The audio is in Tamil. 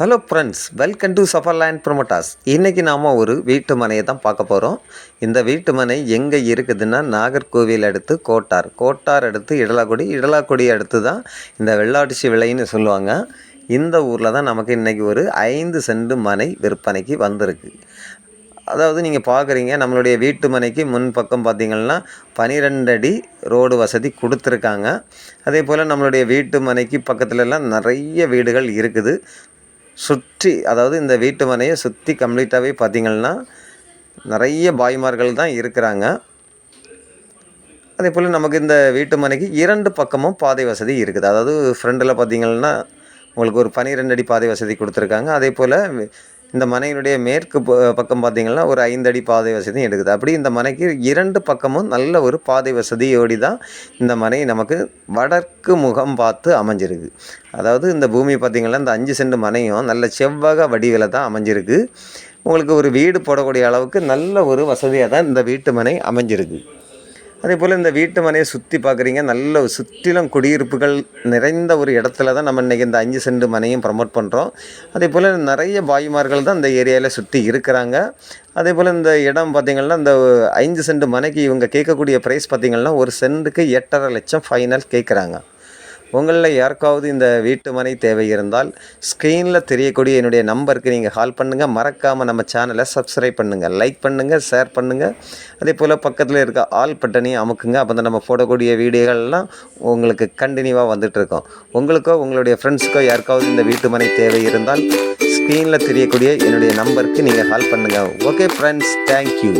Hello friends welcome to Safar land promoters இன்றைக்கி நாம் ஒரு வீட்டு மனையை தான் பார்க்க போகிறோம் இந்த வீட்டு மனை எங்கே இருக்குதுன்னா நாகர்கோவில் அடுத்து கோட்டார். கோட்டார் அடுத்து இடலாக்குடி இடலாக்குடி அடுத்து தான் இந்த வெள்ளாட்டுச்சி விலைன்னு சொல்லுவாங்க. இந்த ஊரில் தான் நமக்கு இன்றைக்கி ஒரு ஐந்து சென்ட் மனை விற்பனைக்கு வந்திருக்கு. அதாவது நீங்கள் பார்க்குறீங்க நம்மளுடைய வீட்டு மனைக்கு முன் பக்கம் பார்த்தீங்கன்னா பனிரெண்டு அடி ரோடு வசதி கொடுத்துருக்காங்க. அதே போல் நம்மளுடைய வீட்டு மனைக்கு பக்கத்துலலாம் நிறைய வீடுகள் இருக்குது. சுற்றி அதாவது இந்த வீட்டு மனையை சுற்றி கம்ப்ளீட்டாகவே பார்த்தீங்கன்னா நிறைய பாய்மார்கள் தான் இருக்கிறாங்க. அதே போல் நமக்கு இந்த வீட்டு மனைக்கு இரண்டு பக்கமும் பாதை வசதி இருக்குது. அதாவது ஃப்ரண்டில் பார்த்தீங்கன்னா உங்களுக்கு ஒரு பனிரெண்டு அடி பாதை வசதி கொடுத்துருக்காங்க. அதே போல் இந்த மனையினுடைய மேற்கு ப- பக்கம் பார்த்தீங்கன்னா ஒரு ஐந்தடி பாதை வசதியும் எடுக்குது. அப்படி இந்த மனைக்கு இரண்டு பக்கமும் நல்ல ஒரு பாதை வசதியோடி தான் இந்த மனை நமக்கு வடக்கு முகம் பார்த்து அமைஞ்சிருக்கு. அதாவது இந்த பூமி பார்த்திங்கன்னா இந்த அஞ்சு சென்ட் மனையும் நல்ல செவ்வக வடிவில் தான் அமைஞ்சிருக்கு. உங்களுக்கு ஒரு வீடு போடக்கூடிய அளவுக்கு நல்ல ஒரு வசதியாக தான் இந்த வீட்டு மனை அமைஞ்சிருக்கு. அதே போல் இந்த வீட்டு மனையை சுற்றி பார்க்குறீங்க நல்ல ஒரு சுற்றிலும் குடியிருப்புகள் நிறைந்த ஒரு இடத்துல தான் நம்ம இன்றைக்கி இந்த அஞ்சு சென்ட் மனையும் ப்ரமோட் பண்ணுறோம் அதே போல் நிறைய பாய்மார்கள் தான் இந்த ஏரியாவில் சுற்றி இருக்கிறாங்க. அதே போல் இந்த இடம் பார்த்திங்கன்னா இந்த ஐந்து சென்ட் மனைக்கு இவங்க கேட்கக்கூடிய ப்ரைஸ் பார்த்திங்கன்னா ஒரு சென்ட்டுக்கு எட்டரை லட்சம் ஃபைனல் கேட்குறாங்க. உங்களில் யாருக்காவது இந்த வீட்டு மனை தேவை இருந்தால் ஸ்க்ரீனில் தெரியக்கூடிய என்னுடைய நம்பருக்கு நீங்கள் கால் பண்ணுங்கள் மறக்காமல் நம்ம சேனலை சப்ஸ்கிரைப் பண்ணுங்கள் லைக் பண்ணுங்கள் ஷேர் பண்ணுங்கள் அதே போல் பக்கத்தில் இருக்க ஆல் பட்டனையும் அமுக்குங்க. அப்போ தான் நம்ம போடக்கூடிய வீடியோகள்லாம் உங்களுக்கு கண்டினியூவாக வந்துட்டுருக்கோம் உங்களுக்கோ உங்களுடைய ஃப்ரெண்ட்ஸுக்கோ யாருக்காவது இந்த வீட்டு மனை தேவை இருந்தால் ஸ்க்ரீனில் தெரியக்கூடிய என்னுடைய நம்பருக்கு நீங்கள் கால் பண்ணுங்கள் ஓகே ஃப்ரெண்ட்ஸ் தேங்க்யூ